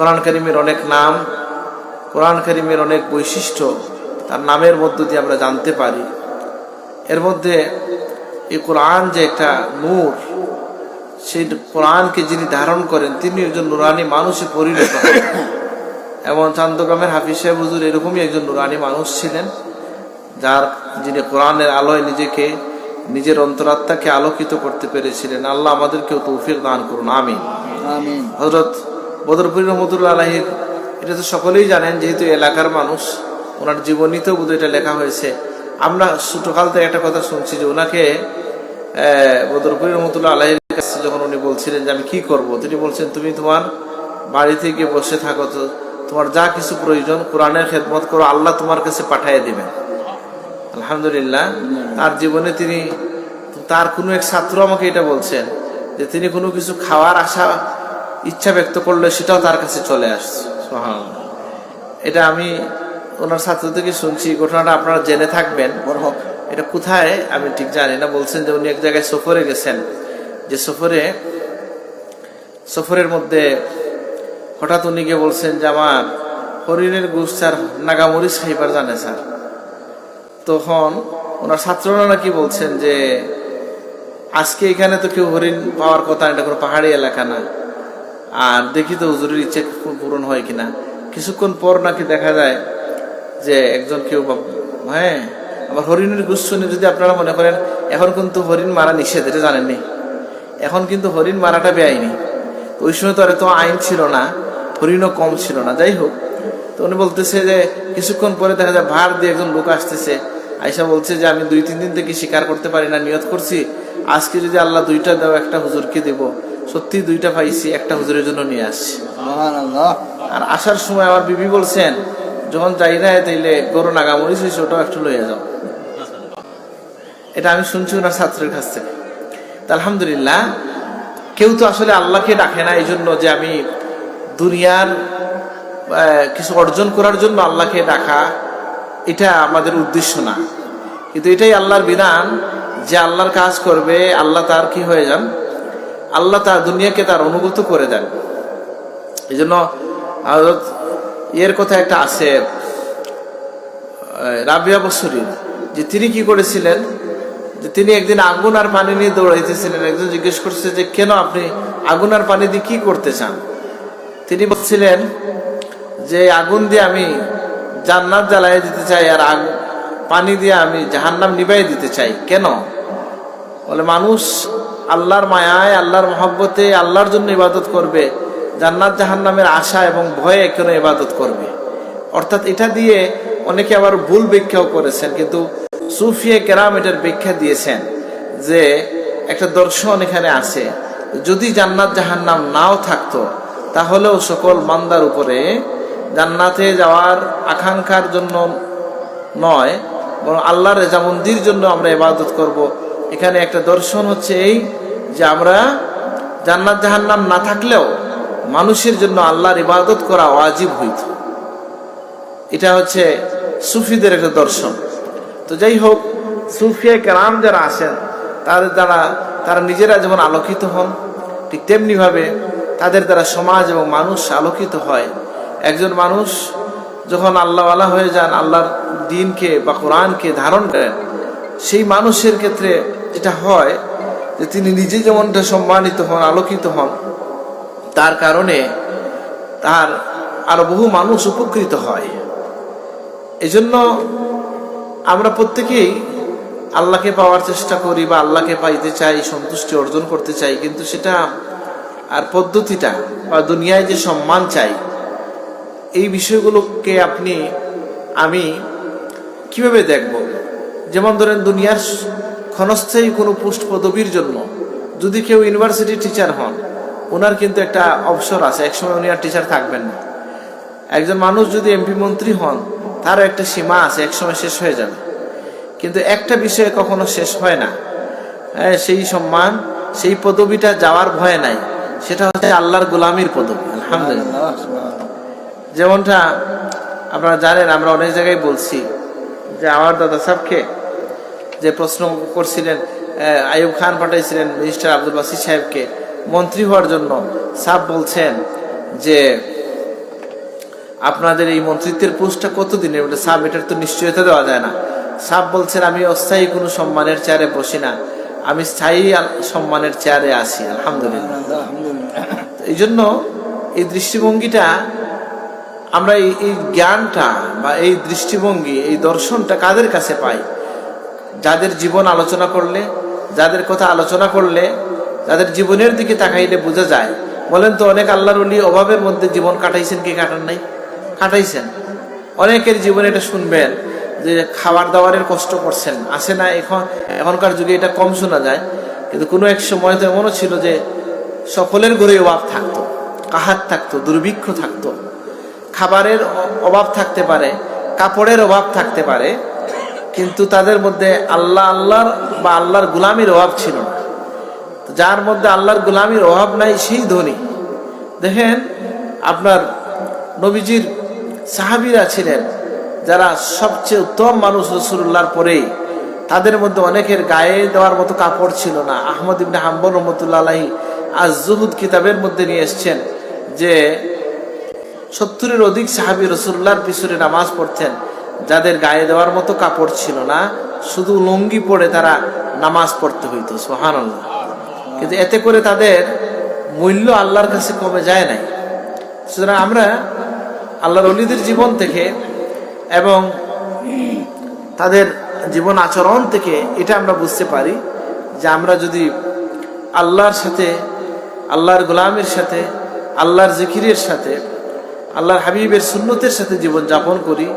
কোরআন করিমের অনেক নাম কোরআন করিমের অনেক বৈশিষ্ট্য তার নামের মধ্য দিয়ে আমরা জানতে পারি। এর মধ্যে এই কোরআন যে একটা নূর সেই কোরআনকে যিনি ধারণ করেন তিনি একজন নুরানি মানুষে পরিণত এবং চান্দগ্রামের হাফিজ সাহেব হুজুর এরকমই একজন নুরানি মানুষ ছিলেন যার যিনি কোরআনের আলোয় নিজেকে নিজের অন্তরাত্মাকে আলোকিত করতে পেরেছিলেন। আল্লাহ আমাদেরকেও তৌফিক দান করুন আমিন। হজরত বদরপুর রহমতুল্লাহ আলহির এটা তো সকলেই জানেন, যেহেতু এলাকার মানুষ, ওনার জীবনীতেও বোধহয় এটা লেখা হয়েছে। আমরা ছোটকাল থেকে একটা কথা শুনছি যে ওনাকে বদরপুর রহমতুল্লাহ আলহির কাছে যখন উনি বলছিলেন যে আমি কি করব, তিনি বলছেন, তুমি তোমার বাড়িতে গিয়ে বসে থাকো, তো তোমার যা কিছু প্রয়োজন, কোরআনের খেদমত করো, আল্লাহ তোমার কাছে পাঠিয়ে দিবেন। আলহামদুলিল্লাহ, তার জীবনে তিনি, তার কোনো এক ছাত্র আমাকে এটা বলছেন যে তিনি কোনো কিছু খাওয়ার আশা ইচ্ছা ব্যক্ত করলে সেটাও তার কাছে চলে আসছে। এটা আমি ওনার ছাত্র থেকে শুনছি। ঘটনাটা আপনারা জেনে থাকবেন। এটা কোথায় আমি ঠিক জানি না। বলছেন যে উনি এক জায়গায় সফরে গেছেন। যে সফরে, সফরের মধ্যে হঠাৎ উনি গিয়ে বলছেন যে, আমার হরিণের গুস স্যার নাগামরিচ খাইবার জানে স্যার। তখন ওনার ছাত্ররা নাকি বলছেন যে, আজকে এখানে তো কেউ হরিণ পাওয়ার কথা এটা কোনো পাহাড়ি এলাকা না। আর দেখি তো হুজুরের ইচ্ছে পূরণ হয় কিনা। কিছুক্ষণ পর নাকি দেখা যায় যে একজন কেউ হ্যাঁ আবার হরিণের গুস শুনে যদি আপনারা মনে করেন, এখন কিন্তু হরিণ মারা নিষেধ, এটা জানেননি। এখন কিন্তু হরিণ মারাটা বেআইনি। ওই সময় তো আর এত আইন ছিল না, হরিণও কম ছিল না। যাই হোক, তো উনি বলতেছে যে কিছুক্ষণ পরে দেখা যায় ভার দিয়ে একজন লোক আসতেছে। আয়সা বলছে যে, আমি দুই, তিন দিন থেকে শিকার করতে পারি না, নিয়ত করছি। আজকে যদি আল্লাহ দুইটা দাও, একটা হুজুরকে দেব। সত্যি দুইটা পাইছি একটা হুজুরের জন্য নিয়ে আসছি। আর আসার সময় আমার বিবি বলছেন যখন যাই না তাইলে গরু নাগামরিচ হয়েছে ওটাও একটু লইয়া যাও। এটা আমি শুনছি ওনার ছাত্রের কাছ থেকে। তা আলহামদুলিল্লাহ কেউ তো আসলে আল্লাহকে ডাকে না এই জন্য যে আমি দুনিয়ার কিছু অর্জন করার জন্য আল্লাহকে ডাকা এটা আমাদের উদ্দেশ্য না। কিন্তু এটাই আল্লাহর বিধান যে আল্লাহর কাজ করবে আল্লাহ তার কি হয়ে যান? আল্লাহ তার দুনিয়াকে তার অনুগত করে দেন। এই জন্য এর কথা একটা আছে রাবিয়া বসুরি, যে তিনি কি করেছিলেন? যে তিনি একদিন আগুন আর পানি নিয়ে দৌড়াইতেছিলেন। একজন জিজ্ঞেস করছে যে, কেন আপনি আগুন আর পানি দিয়ে কি করতে চান? তিনি বলছিলেন যে, আগুন দিয়ে আমি জান্নাত জ্বালাই দিতে চাই আর পানি দিয়ে আমি জাহান্নাম নিবাই দিতে চাই। কেন? বলে, মানুষ আল্লাহর মায়ায়, আল্লাহর মহব্বতে, আল্লাহর জন্য ইবাদত করবে। জান্নাত জাহান্নামের আশা এবং ভয়ে কেন ইবাদত করবে? অর্থাৎ এটা দিয়ে অনেকে আবার ভুল ব্যাখ্যাও করেছেন, কিন্তু সুফিয়ে কেরাম এটার ব্যাখ্যা দিয়েছেন যে একটা দর্শন এখানে আছে, যদি জান্নাত জাহান্নাম নাও থাকতো, তাহলেও সকল মান্দার উপরে জান্নাতে যাওয়ার আকাঙ্ক্ষার জন্য নয়, বরং আল্লাহর রেজামন্দির জন্য আমরা ইবাদত করব। এখানে একটা দর্শন হচ্ছে এই যে আমরা জান্নাত জাহান্নাম না থাকলেও মানুষের জন্য আল্লাহর ইবাদত করা ওয়াজিব হইত। এটা হচ্ছে সুফিদের একটা দর্শন। তো যাই হোক, সুফিয়া কেরাম যারা আসেন তাদের দ্বারা তারা নিজেরা যেমন আলোকিত হন, ঠিক তেমনিভাবে তাদের দ্বারা সমাজ এবং মানুষ আলোকিত হয়। একজন মানুষ যখন আল্লাহওয়ালা হয়ে যান, আল্লাহর দিনকে বা কোরআনকে ধারণ করেন, সেই মানুষের ক্ষেত্রে যেটা হয় যে তিনি নিজে যেমনটা সম্মানিত হন, আলোকিত হন, তার কারণে তার আরও বহু মানুষ উপকৃত হয়। এজন্য আমরা প্রত্যেকেই আল্লাহকে পাওয়ার চেষ্টা করি বা আল্লাহকে পাইতে চাই, সন্তুষ্টি অর্জন করতে চাই, কিন্তু সেটা আর পদ্ধতিটা বা দুনিয়ায় যে সম্মান চাই, এই বিষয়গুলোকে আপনি, আমি কীভাবে দেখব? যেমন ধরেন দুনিয়ার ক্ষণস্থায়ী কোনো পোস্ট পদবীর জন্য যদি কেউ ইউনিভার্সিটি টিচার হন ওনার কিন্তু একটা অবসর আছে একসময় উনি আর টিচার থাকবেন না। একজন মানুষ যদি এমপি মন্ত্রী হন তারও একটা সীমা আছে একসময় শেষ হয়ে যাবে। কিন্তু একটা বিষয়ে কখনো শেষ হয় না। হ্যাঁ, সেই সম্মান সেই পদবিটা যাওয়ার ভয় নাই। সেটা হচ্ছে আল্লাহর গোলামির পদবি আলহামদুলিল্লাহ। যেমনটা আপনারা জানেন আমরা অনেক জায়গায় বলছি যে আমার দাদা সাহেবকে যে প্রশ্ন করছিলেন আহ, আইয়ুব খান পাঠাইছিলেন মিনিস্টার আব্দুল বাসির সাহেবকে মন্ত্রী হওয়ার জন্য। সাহেব বলছেন যে আপনাদের এই মন্ত্রিত্বের পোস্টটা কতদিনের বলে সাব এটার তো নিশ্চয়তা দেওয়া যায় না। সাব বলছেন আমি অস্থায়ী কোনো সম্মানের চেয়ারে বসি না। আমি স্থায়ী সম্মানের চেয়ারে আছি আলহামদুলিল্লাহ। এই জন্য এই দৃষ্টিভঙ্গিটা আমরা এই এই জ্ঞানটা বা এই দৃষ্টিভঙ্গি এই দর্শনটা কাদের কাছে পাই? যাদের জীবন আলোচনা করলে, যাদের কথা আলোচনা করলে, যাদের জীবনের দিকে তাকাইলে বোঝা যায়। বলেন তো, অনেক আল্লাহর অলি অভাবের মধ্যে জীবন কাটাইছেন কি কাটান নাই? কাটাইছেন। অনেকের জীবনে এটা শুনবেন যে খাবার দাবারের কষ্ট করছেন। আসে না এখন এখনকার যুগে এটা কম শোনা যায়। কিন্তু কোনো এক সময় তো এমনও ছিল যে সকলের ঘরে অভাব থাকতো কাহাত থাকতো, দুর্ভিক্ষ থাকতো। খাবারের অভাব থাকতে পারে, কাপড়ের অভাব থাকতে পারে। কিন্তু তাদের মধ্যে আল্লাহ আল্লাহর বা আল্লাহর গুলামির অভাব ছিল না। যার মধ্যে আল্লাহর গুলামির অভাব নাই, সেই ধনী। দেখেন, আপনার নবীজির সাহাবিরা ছিলেন, যারা সবচেয়ে উত্তম মানুষ রসুল্লাহর পরেই। তাদের মধ্যে অনেকের গায়ে দেওয়ার মতো কাপড় ছিল না। আহমদ ইবনে হাম্বল রহমতুল্লাহ আলাহি আজ জুহুদ কিতাবের মধ্যে নিয়ে এসছেন যে, সত্তরের অধিক সাহাবি রসুল্লাহর পিছনে নামাজ পড়তেন। যাদের গায়ে দেওয়ার মতো কাপড় ছিল না, শুধু লুঙ্গি পরে তারা নামাজ পড়তে হইতো সোহান কিন্তু এতে করে তাদের মূল্য আল্লাহর কাছে কমে যায় নাই। সুতরাং আমরা আল্লাহর অলিদের জীবন থেকে এবং তাদের জীবন আচরণ থেকে এটা আমরা বুঝতে পারি যে আমরা যদি আল্লাহর সাথে, আল্লাহর গোলামের সাথে, আল্লাহর জিকিরের সাথে, আল্লাহর হাবিবের সুন্নতের সাথে জীবন যাপন করি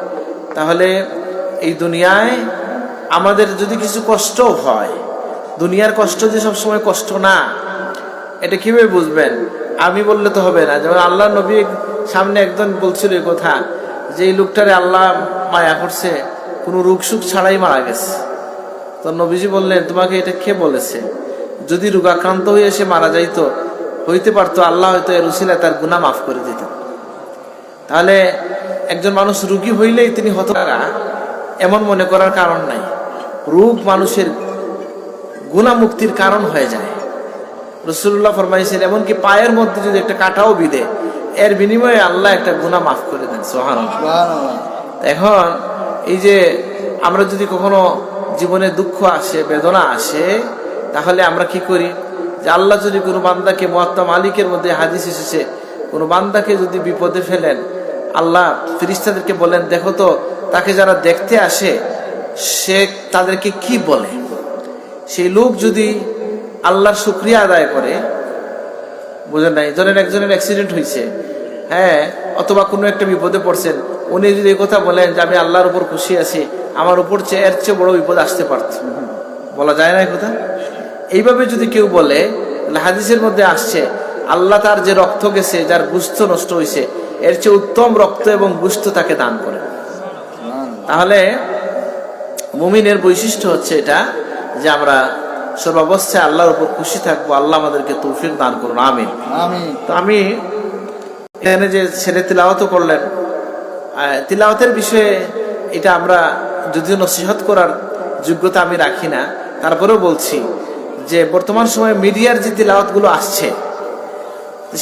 তাহলে এই দুনিয়ায় আমাদের যদি কিছু কষ্ট হয়, দুনিয়ার কষ্ট যে সবসময় কষ্ট না, এটা কীভাবে বুঝবেন? আমি বললে তো হবে না। যেমন আল্লাহ নবী সামনে একজন বলছিল এই কথা, যে এই লোকটারে আল্লাহ মায়া করছে, কোনো রোগ সুখ ছাড়াই মারা গেছে। তো নবীজি বললেন, তোমাকে এটা কে বলেছে? যদি রোগাক্রান্ত হয়ে এসে মারা যাইতো, হইতে পারতো আল্লাহ হয়তো এর উসিলায় তার গুনাহ মাফ করে দিত তাহলে একজন মানুষ রুগী হইলেই তিনি হতরা এমন মনে করার কারণ নাই। রোগ মানুষের গুণা মুক্তির কারণ হয়ে যায়। রসুল্লাহ ফরমাইছেন এমনকি পায়ের মধ্যে যদি একটা কাটাও বিধে এর বিনিময়ে আল্লাহ একটা গুণা মাফ করে দেন সোহান এখন এই যে আমরা যদি কখনো জীবনে দুঃখ আসে বেদনা আসে তাহলে আমরা কি করি? যে আল্লাহ যদি কোনো বান্দাকে মহাত্মা মালিকের মধ্যে হাদিস এসেছে কোনো বান্দাকে যদি বিপদে ফেলেন আল্লাহ ফিরিস্তাদেরকে বলেন, দেখো তো, তাকে যারা দেখতে আসে, সে তাদেরকে কি বলে? সেই লোক যদি আল্লাহর শুক্রিয়া আদায় করে, বুঝেন নাই, ধরেন একজনের অ্যাক্সিডেন্ট হয়েছে হ্যাঁ অথবা কোনো একটা বিপদে পড়ছেন, উনি যদি এই কথা বলেন যে, আমি আল্লাহর উপর খুশি আছি, আমার উপর চেয়ে এর চেয়ে বড় বিপদ আসতে পারত বলা যায় না কথা? এইভাবে যদি কেউ বলে হাদিসের মধ্যে আসছে, আল্লাহ তার যে রক্ত গেছে, যার গুস্ত নষ্ট হয়েছে এর চেয়ে উত্তম রক্ত এবং গুস্ত তাকে দান করে। তাহলে মুমিনের বৈশিষ্ট্য হচ্ছে এটা যে আমরা সর্বাবস্থায় আল্লাহর উপর খুশি থাকব আল্লাহ আমাদেরকে তৌফিক দান করুন আমিন। তো আমি এখানে যে ছেলে তিলাওয়াত করলেন তিলাওয়াতের বিষয়ে এটা আমরা যদিও নসিহত করার যোগ্যতা আমি রাখি না তারপরেও বলছি যে বর্তমান সময়ে মিডিয়ার যে তিলাওয়াতগুলো আসছে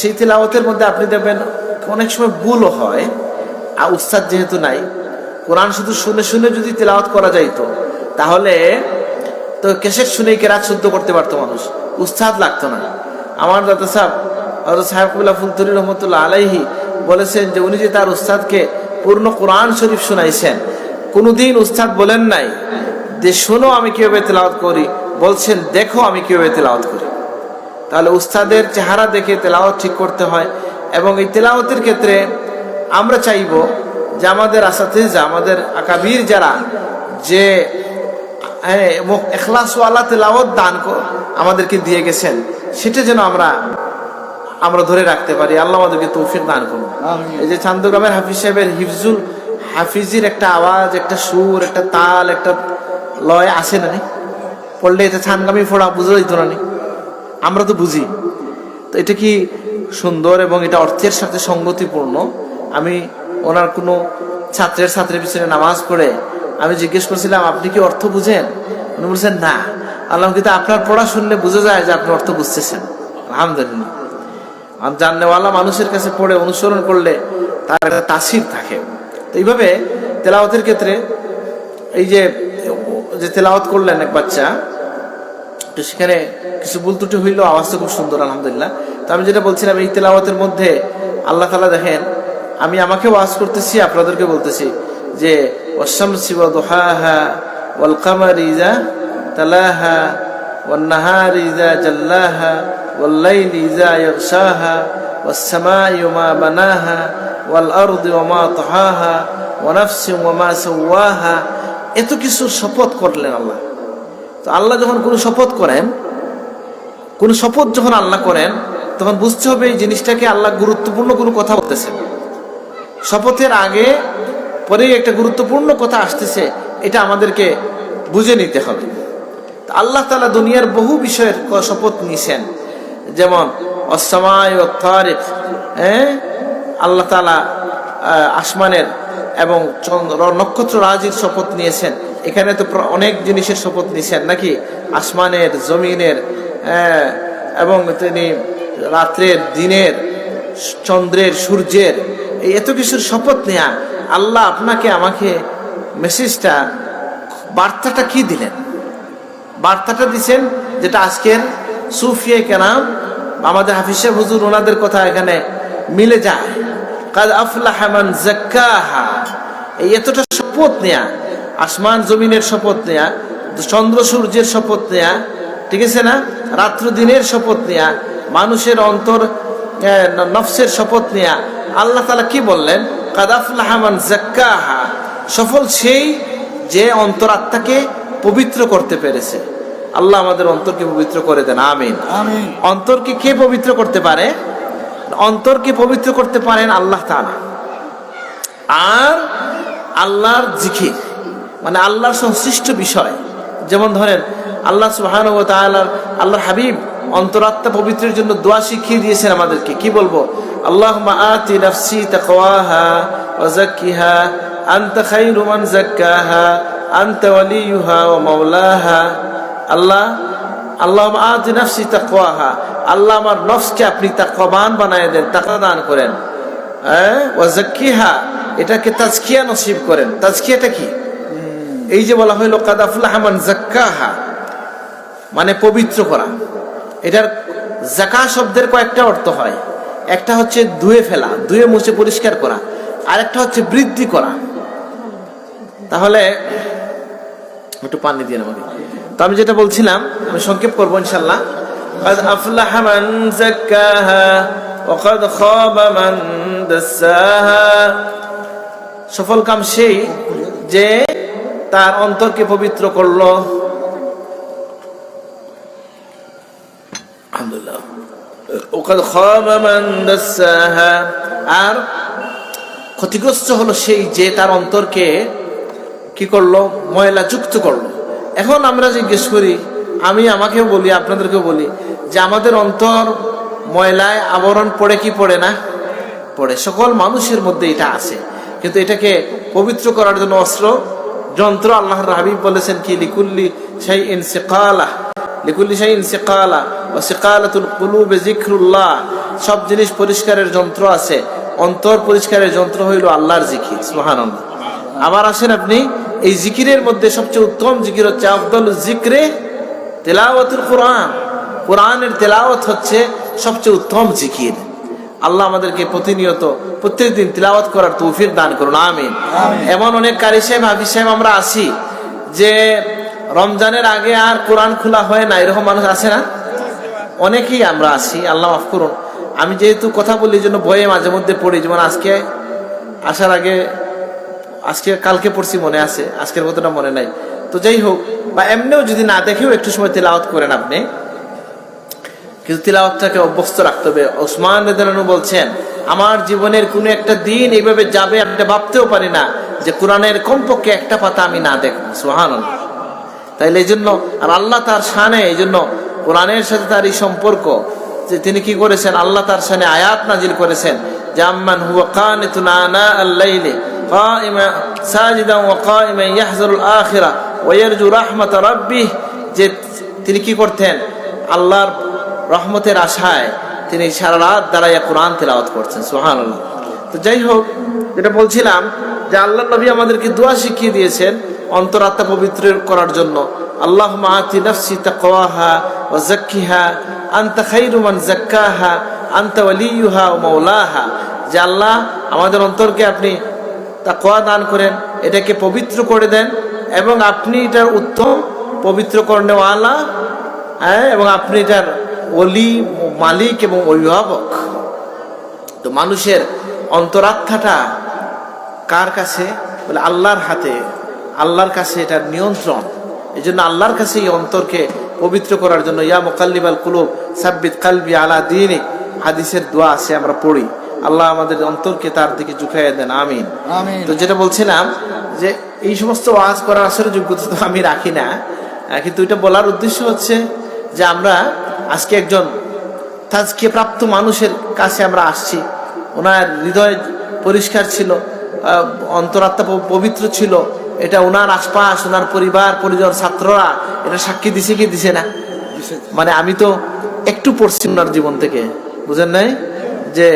সেই তিলাওয়াতের মধ্যে আপনি দেখবেন অনেক সময় ভুলও হয়, আর উস্তাদ যেহেতু নাই, কোরআন শুধু শুনে শুনে যদি তেলাওয়াত করা যাইতো, তাহলে তো কেসেট শুনেই কেরাত শুদ্ধ করতে পারতো মানুষ। উস্তাদ লাগতো না। আমার দাদা সাহেব সাহেবুল্লাহ ফুলতুরি রহমতুল্লাহ আলাইহি বলেছেন যে উনি যে তার উস্তাদকে পূর্ণ কোরআন শরীফ শুনাইছেন, কোনোদিন উস্তাদ বলেন নাই যে শোনো আমি কীভাবে তেলাওয়াত করি, বলছেন দেখো আমি কীভাবে তেলাওয়াত করি। তাহলে উস্তাদের চেহারা দেখে তেলাওয়াত ঠিক করতে হয় এবং এই তেলাওয়াতের ক্ষেত্রে আমরা চাইব যে আমাদের আসাতেজা আমাদের আকাবির যারা যে হ্যাঁ, এখলাসওয়ালা তেলাওয়াত দান আমাদেরকে দিয়ে গেছেন সেটা যেন আমরা আমরা ধরে রাখতে পারি। আল্লাহ আমাদেরকে তৌফিক দান করুন। এই যে চান্দগ্রামের হাফিজ সাহেবের হিফজুল হাফিজির একটা আওয়াজ একটা সুর একটা তাল একটা লয় আসে না? পড়লে এটা ছানগামি ফোড়া বুঝে দিত না? আমরা তো বুঝি। তো এটা কি সুন্দর এবং এটা অর্থের সাথে সঙ্গতিপূর্ণ। আমি ওনার কোনো ছাত্রের ছাত্রের পিছনে নামাজ পড়ে আমি জিজ্ঞেস করছিলাম, আপনি কি অর্থ বুঝেন? উনি বলছেন, না। আল্লাহ কিন্তু আপনার পড়া শুনলে বোঝা যায় যে আপনি অর্থ বুঝতেছেন। আলহামদুলিল্লাহ। আর জাননেওয়ালা মানুষের কাছে পড়ে অনুসরণ করলে তার একটা তাসির থাকে। তো এইভাবে তেলাওয়াতের ক্ষেত্রে এই যে যে তেলাওয়াত করলেন এক বাচ্চা, তো সেখানে কিছু ভুল ত্রুটি হইলেও আওয়াজটা খুব সুন্দর আলহামদুলিল্লাহ তো আমি যেটা বলছিলাম এই তেলাওয়াতের মধ্যে আল্লাহ তালা দেখেন আমি আমাকে ওয়াজ করতেছি আপনাদেরকে বলতেছি যে অসম শিব দোহাহা ওয়াল কামার ইজা তালাহা والنهار إذا جلاها والليل إذا يغشاها والسماء وما بناها والأرض وما طحاها ونفس وما سواها এত কিছু শপথ করলেন আল্লাহ তো আল্লাহ যখন কোনো শপথ করেন কোনো শপথ যখন আল্লাহ করেন, তখন বুঝতে হবে এই জিনিসটাকে আল্লাহ গুরুত্বপূর্ণ কোনো কথা বলতেছেন শপথের আগে, পরেই একটা গুরুত্বপূর্ণ কথা আসতেছে, এটা আমাদেরকে বুঝে নিতে হবে। আল্লাহ তালা দুনিয়ার বহু বিষয়ের শপথ নিছেন। যেমন অসমায় ও হ্যাঁ? আল্লাহ তালা আসমানের এবং নক্ষত্র রাজির শপথ নিয়েছেন। এখানে তো অনেক জিনিসের শপথ নিয়েছেন নাকি? আসমানের, জমিনের এবং তিনি রাত্রের, দিনের, চন্দ্রের, সূর্যের, এই এত কিছুর শপথ নেয়া। আল্লাহ আপনাকে, আমাকে মেসেজটা বার্তাটা কি দিলেন? বার্তাটা দিচ্ছেন যেটা আজকের সুফিয়ে কেনাম আমাদের হাফিসে হুজুর ওনাদের কথা এখানে মিলে যায়। কাদ আফলাহা মান জাক্কাহা এই এতটা শপথ নেয়া, আসমান জমিনের শপথ নেয়া, চন্দ্র সূর্যের শপথ নেয়া ঠিক আছে না? রাত্র দিনের শপথ নেয়া মানুষের অন্তর নফসের শপথ নেয়া। আল্লাহ তালা কি বললেন? কাদ আফলাহা মান জাক্কাহা সফল সেই যে অন্তরাত্মাকে পবিত্র করতে পেরেছে। আল্লাহ আমাদের অন্তরকে পবিত্র করে দেন। আমিন। অন্তরকে কে পবিত্র করতে পারে? অন্তরকে পবিত্র করতে পারেন আল্লাহ তালা আর আল্লাহর জিকির মানে আল্লাহর সংশ্লিষ্ট বিষয় যেমন ধরেন আল্লাহ সুবহান ও তাআলার, আল্লাহর হাবিব অন্তরাত্মা পবিত্রের জন্য দোয়া শিখিয়ে দিয়েছেন আমাদেরকে। কি বলব? আল্লাহ আতি নাফসি তাকওয়াহা ওয়া যাক্কিহা, আনতা খায়রু মান যাক্কাহা, আনতা ওয়ালিয়ুহা ওয়া মাওলাহা। আল্লাহ আল্লাহ আজ নফসি তাকওয়াহা, আল্লাহ আমার নফসকে আপনি তাকওয়াবান বানায় দেন তাকওয়া দান করেন। হ্যাঁ? ওয়া যাক্কিহা, এটাকে তাজকিয়া নসিব করেন। তাজকিয়াটা কি? এই যে বলা হইল কাদাফুল্লাহ মান জাক্কাহা মানে পবিত্র করা এটার জাকা শব্দের কয়েকটা অর্থ হয় একটা হচ্ছে ধুয়ে ফেলা ধুয়ে মুছে পরিষ্কার করা আরেকটা হচ্ছে বৃদ্ধি করা তাহলে একটু পানি দিয়ে আমাকে তো আমি যেটা বলছিলাম আমি সংক্ষেপ করবো ইনশাল্লাহ قد أفلح من زكاها وقد خاب من دساها সফল কাম সেই যে তার অন্তরকে পবিত্র করলো আলহামদুলিল্লাহ। খাবা আর ক্ষতিগ্রস্ত হলো সেই যে তার অন্তরকে কি করল? ময়লা যুক্ত করল। এখন আমরা জিজ্ঞেস করি, আমি আমাকেও বলি, আপনাদেরকেও বলি, যে আমাদের অন্তর ময়লায় আবরণ পড়ে কি পড়ে না? পড়ে। সকল মানুষের মধ্যে এটা আছে। কিন্তু এটাকে পবিত্র করার জন্য অস্ত্র, যন্ত্র আল্লাহর হাবিব বলেছেন কি, লিকুল্লি সেই ইনসিকালা লিকুল্লি সেই ইনসিকালা ও সিকালাতুল কুলুবে জিক্রুল্লাহ সব জিনিস পরিষ্কারের যন্ত্র আছে। অন্তর পরিষ্কারের যন্ত্র হইল আল্লাহর জিকির। সুবহানাল্লাহ। আবার আসেন আপনি এই জিকিরের মধ্যে সবচেয়ে উত্তম জিকির হচ্ছে আফদল জিক্রে তেলাওয়াতুল কোরআন। কোরআনের তেলাওয়াত হচ্ছে সবচেয়ে উত্তম জিকির। আল্লাহ আমাদেরকে প্রতিনিয়ত প্রত্যেকদিন তিলাওয়াত করার তৌফিক দান করুন। আমিন। এমন অনেক কারি সাহেব হাফিজ সাহেব আমরা আছি যে রমজানের আগে আর কোরআন খোলা হয় না, এরকম মানুষ আছে না? অনেকেই আমরা আছি, আল্লাহ মাফ করুন। আমি যেহেতু কথা বলি জন্য বইয়ে মাঝে মধ্যে পড়ি, যেমন আজকে, আসার আগে, আজকে, কালকে পড়ছি মনে আছে, আজকের কথাটা মনে নাই। তো যাই হোক, বা এমনিও যদি না দেখেও একটু সময় তেলাওয়াত করেন আপনি, কিন্তু তিলাওয়াতটাকে অভ্যস্ত রাখতে হবে। ওসমান রেদানু বলছেন, আমার জীবনের কোনো একটা দিন এইভাবে যাবে এটা ভাবতেও পারি না যে কোরআনের কমপক্ষে একটা পাতা আমি না দেখব। সোহান তাইলে এই জন্য আর আল্লাহ তার শানে এই জন্য কোরআনের সাথে তার এই সম্পর্ক যে তিনি কি করেছেন আল্লাহ তার শানে আয়াত নাজিল করেছেন জাম্মান হুয়া কানিতুন আনা আল-লাইলি قائما ساجدا وقائما يحذر الآخرة ويرجو رحمة ربه যে তিনি কি করতেন আল্লাহর রহমতের আশায় তিনি সারা রাত দাঁড়াইয়া কোরআন তেলাওয়াত করছেন সোহান তো যাই হোক যেটা বলছিলাম যে আল্লাহ নবী আমাদেরকে দোয়া শিখিয়ে দিয়েছেন অন্তরাত্মা পবিত্র করার জন্য। আল্লাহ মাতি নফসি তাকওয়াহা ওয়া জাক্কিহা আনতা খাইরু মান জাক্কাহা আনতা ওয়ালিয়ুহা ওয়া মাওলাহা। যে আল্লাহ আমাদের অন্তরকে আপনি তাকওয়া দান করেন, এটাকে পবিত্র করে দেন এবং আপনি এটার উত্তম পবিত্র করেওয়ালা হ্যাঁ এবং আপনি এটার অলি মালিক এবং অভিভাবক। তো মানুষের অন্তরাত্মাটা কার কাছে? বলে আল্লাহর হাতে। আল্লাহর কাছে এটার নিয়ন্ত্রণ। এই জন্য আল্লাহর কাছে এই অন্তরকে পবিত্র করার জন্য ইয়া মোকাল্লিবাল কুলুব সাব্বিত কালবি আলা দিনে হাদিসের দোয়া আছে আমরা পড়ি। আল্লাহ আমাদের অন্তরকে তার দিকে ঝুঁকাইয়া দেন আমিন। তো যেটা বলছিলাম যে এই সমস্ত ওয়াজ করার আসলে যোগ্যতা তো আমি রাখি না। কিন্তু এটা বলার উদ্দেশ্য হচ্ছে যে আমরা আজকে একজন তাজকে প্রাপ্ত মানুষের কাছে আমরা আসছি। ওনার হৃদয় পরিষ্কার ছিল অন্তরাত্মা পবিত্র ছিল। এটা ওনার আশপাশ ওনার পরিবার পরিজন ছাত্ররা এটা সাক্ষী দিছে কি দিছে না? মানে আমি তো একটু পড়ছি ওনার জীবন থেকে বুঝেন নাই? যে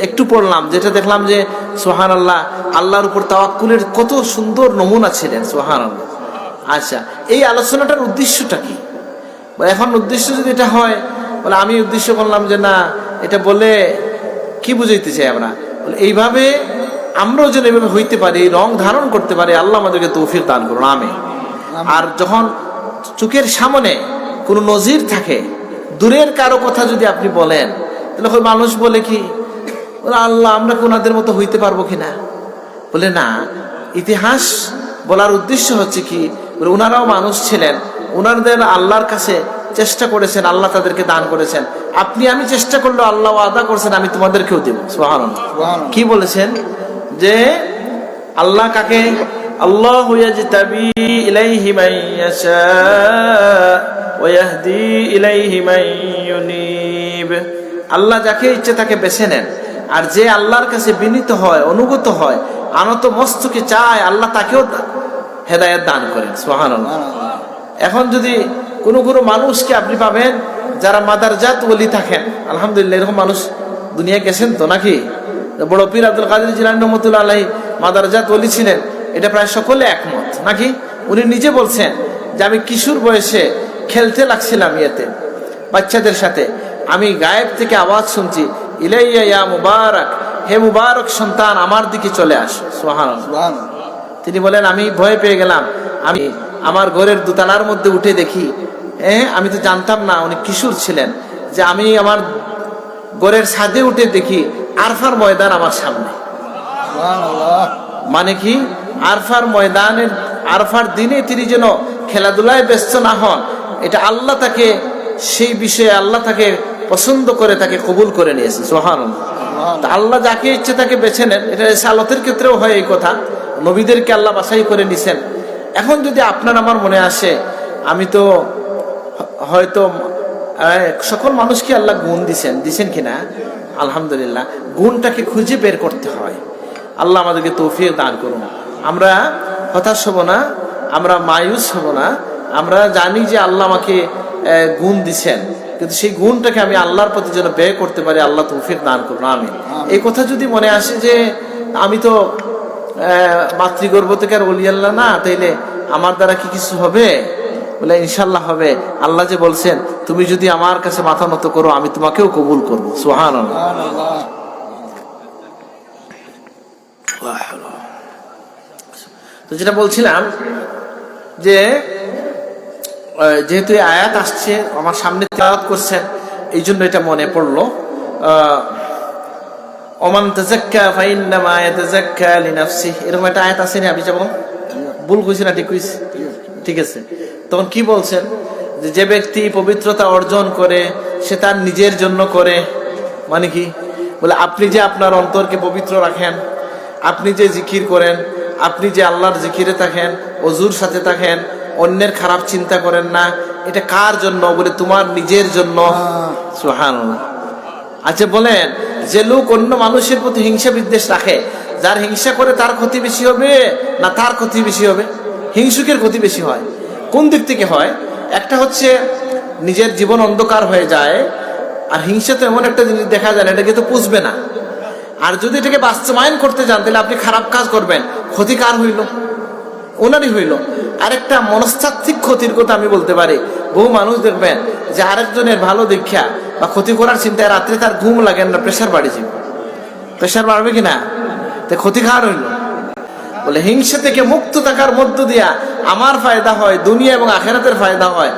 একটু পড়লাম যেটা দেখলাম যে সোহান আল্লাহ আল্লাহর উপর তাওয়াক্কুলের কত সুন্দর নমুনা ছিলেন সোহান আল্লাহ আচ্ছা এই আলোচনাটার উদ্দেশ্যটা কি? এখন উদ্দেশ্য যদি এটা হয় বলে আমি উদ্দেশ্য করলাম যে না এটা বলে কি বুঝাইতে চাই আমরা? এইভাবে আমরাও যেন এইভাবে হইতে পারি রং ধারণ করতে পারি আল্লাহ আমাদেরকে তৌফিক দান করুন আমি আর যখন চোখের সামনে কোনো নজির থাকে দূরের কারও কথা যদি আপনি বলেন তাহলে ওই মানুষ বলে কি আল্লাহ আমরা কি ওনাদের মতো হইতে পারব কিনা বলে না ইতিহাস বলার উদ্দেশ্য হচ্ছে কি ওনারাও মানুষ ছিলেন ওনাদের আল্লাহর কাছে চেষ্টা করেছেন আল্লাহ তাদেরকে দান করেছেন। আপনি আমি চেষ্টা করলে আল্লাহ আদা করছেন আমি তোমাদেরকেও দেবো। কি বলেছেন? যে আল্লাহ কাকে? আল্লাহ ওয়া আল্লাহ যাকে ইচ্ছে তাকে বেছে নেন। আর যে আল্লাহর কাছে বিনীত হয়, অনুগত হয় আনত মস্তকে চায়, আল্লাহ তাকেও হেদায়েত দান করেন। সুবহানাল্লাহ। এখন যদি কোনো কোনো মানুষকে আপনি পাবেন, যারা মাদারজাত ওলি থাকেন, আলহামদুলিল্লাহ, এরকম মানুষ দুনিয়া গেছেন তো নাকি? বড় পীর আব্দুল কাদের জিলান রহমতুল্লাহ আলাই মাদারজাত ছিলেন। এটা প্রায় সকলে একমত। নাকি? উনি নিজে বলছেন যে আমি কিশোর বয়সে খেলতে লাগছিলাম ইয়েতে বাচ্চাদের সাথে। আমি গায়েব থেকে আওয়াজ শুনছি ইলাইয়া ইয়া মুবারক হে মুবারক সন্তান আমার দিকে চলে আস। সোহান তিনি বলেন আমি ভয় পেয়ে গেলাম। আমি আমার ঘরের দোতলার মধ্যে উঠে দেখি হ্যাঁ আমি তো জানতাম না উনি কিশোর ছিলেন যে আমি আমার ঘরের ছাদে উঠে দেখি আরফার ময়দান আমার সামনে। মানে কি? আরফার ময়দানের আরফার দিনে তিনি যেন খেলাধুলায় ব্যস্ত না হন এটা আল্লাহ তাকে সেই বিষয়ে আল্লাহ তাকে পছন্দ করে তাকে কবুল করে নিয়েছে সোহান আল্লাহ যাকে ইচ্ছে তাকে বেছে নেন এটা সালতের ক্ষেত্রেও হয় এই কথা। নবীদেরকে আল্লাহ বাছাই করে নিছেন। এখন যদি আপনার আমার মনে আসে আমি তো হয়তো সকল মানুষকে আল্লাহ গুণ দিছেন দিছেন কিনা? আলহামদুলিল্লাহ গুণটাকে খুঁজে বের করতে হয়। আল্লাহ আমাদেরকে তৌফিক দান করুন। আমরা হতাশ হব না আমরা মায়ুস হব না আমরা জানি যে আল্লাহ আমাকে গুণ দিছেন। কিন্তু সেই গুণটাকে আমি আল্লাহর প্রতি যেন ব্যয় করতে পারি আল্লাহ তৌফিক দান করুন আমি এই কথা যদি মনে আসে যে আমি তো মাতৃগর্ভ থেকে আর বলি আল্লাহ না তাইলে আমার দ্বারা কি কিছু হবে? বলে ইনশাল্লাহ হবে। আল্লাহ যে বলছেন, তুমি যদি আমার কাছে মাথা নত করো, আমি তোমাকেও কবুল করব। সোহান তো যেটা বলছিলাম যে যেহেতু আয়াত আসছে, আমার সামনে তেলাওয়াত করছেন, এই জন্য এটা মনে পড়ল। ওমান তাজাক্কা ফাইন্নামা ইয়াতাজাক্কা লিনাফসিহি। এরকম একটা আয়াত আছে না? আপনি যেমন ভুল কইছি না, ঠিক কইছি? ঠিক আছে। তখন কি বলছেন? যে ব্যক্তি পবিত্রতা অর্জন করে, সে তার নিজের জন্য করে। মানে কি? বলে, আপনি যে আপনার অন্তরকে পবিত্র রাখেন, আপনি যে জিকির করেন, আপনি যে আল্লাহর জিকিরে থাকেন, অজুর সাথে থাকেন, অন্যের খারাপ চিন্তা করেন না, এটা কার জন্য? বলে, তোমার নিজের জন্য। সুবহানাল্লাহ। আচ্ছা বলেন, যে লোক অন্য মানুষের প্রতি হিংসা বিদ্বেষ রাখে, যার হিংসা করে তার ক্ষতি বেশি হবে না তার ক্ষতি বেশি হবে? হিংসুকের ক্ষতি বেশি হয়। কোন দিক থেকে হয়? একটা হচ্ছে নিজের জীবন অন্ধকার হয়ে যায়, আর হিংসা তো এমন একটা জিনিস দেখা যায় না এটাকে তো পুষবে না। আর যদি এটাকে বাস্তবায়ন করতে যান, তাহলে আপনি খারাপ কাজ করবেন, ক্ষতিকার হইল, ওনারই হইল। আরেকটা মনস্তাত্ত্বিক ক্ষতির কথা আমি বলতে পারি। বহু মানুষ দেখবেন যে আরেকজনের ভালো দীক্ষা বা ক্ষতি করার চিন্তায় রাত্রে তার ঘুম লাগে না প্রেশার বাড়ে যাবে প্রেশার বাড়বে কিনা? তো ক্ষতিকার হইল। বলে হিংসা থেকে মুক্ত থাকার মধ্য দিয়া আমার ফায়দা হয় দুনিয়া এবং আখেরাতের ফায়দা হয়।